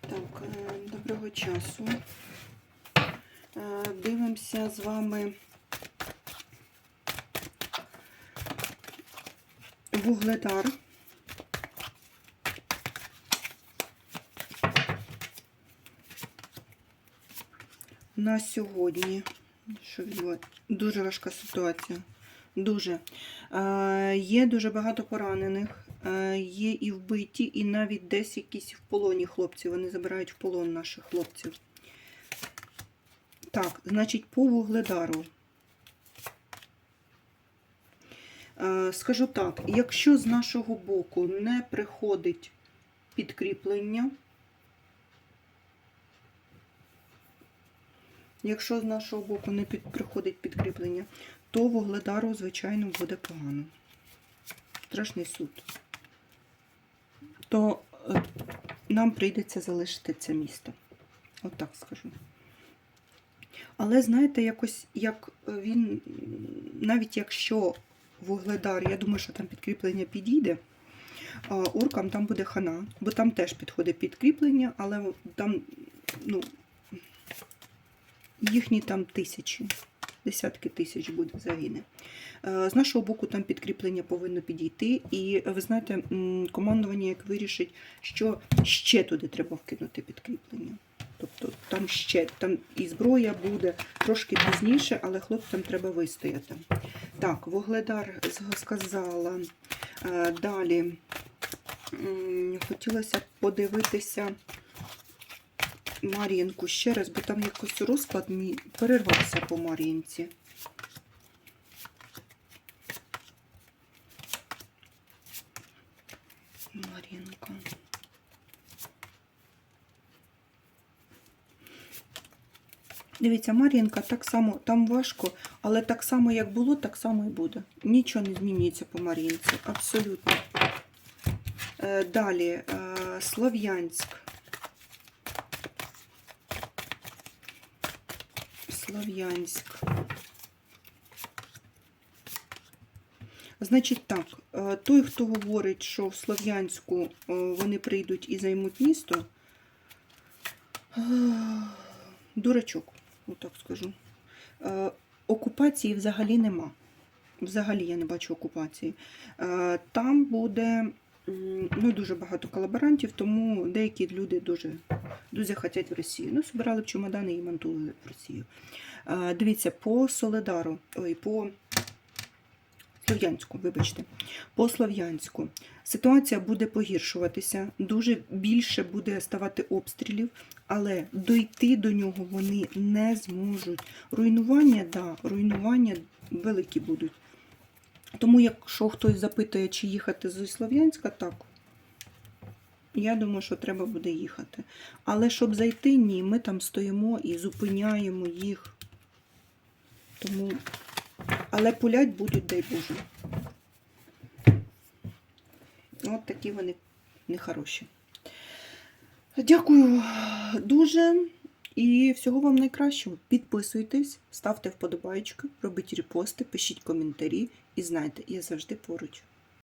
Так, е, доброго часу. Е, Дивимося з вами вугледар. На сьогодні. Що відбувається? Дуже важка ситуація. Дуже. Е, є дуже багато поранених, є і вбиті, і навіть десь якісь в полоні хлопці. Вони забирають в полон наших хлопців. Так, значить, по вугледару. Е, скажу так, якщо з нашого боку не приходить підкріплення, якщо з нашого боку не приходить підкріплення, то вугледару, звичайно, буде погано. Страшний суд. То е, нам прийдеться залишити це місто. От так скажу. Але знаєте, якось як він, навіть якщо вугледар, я думаю, що там підкріплення підійде, оркам там буде хана, бо там теж підходить підкріплення, але там, ну, їхні там тисячі, десятки тисяч буде загине. Е, З нашого боку там підкріплення повинно підійти. І ви знаєте, командування як вирішить, що ще туди треба вкинути підкріплення. Тобто там ще там і зброя буде трошки пізніше, але хлопцям треба вистояти. Так, вугледар сказала. Е, Далі хотілося подивитися Мар'їнку ще раз, бо там якось розклад мій перервався по Мар'їнці. Мар'їнка. Дивіться, Мар'їнка так само, там важко, але так само, як було, так само і буде. Нічого не змінюється по Мар'їнці. Абсолютно. Е, Далі, е, Слов'янськ. Слов'янськ. Значить так, е, той, хто говорить, що в Слов'янську е, вони прийдуть і займуть місто, е, дурачок, отак скажу. Окупації взагалі нема. Взагалі я не бачу окупації. Там буде ну, дуже багато колаборантів, тому деякі люди дуже, дуже хочуть в Росію. Ну, збирали б чемодани і мантули в Росію. Дивіться, по Соледару, ой, по Слов'янську, вибачте, по Слов'янську ситуація буде погіршуватися, дуже більше буде ставати обстрілів, але дойти до нього вони не зможуть. Руйнування, да, руйнування великі будуть. Тому, якщо хтось запитує, чи їхати зі Слов'янська, так. Я думаю, що треба буде їхати. Але щоб зайти, ні, ми там стоїмо і зупиняємо їх. Тому але пулять будуть, дай Боже. От такі вони нехороші. Дякую дуже і всього вам найкращого. Підписуйтесь, ставте вподобайки, робіть репости, пишіть коментарі і знайте, я завжди поруч.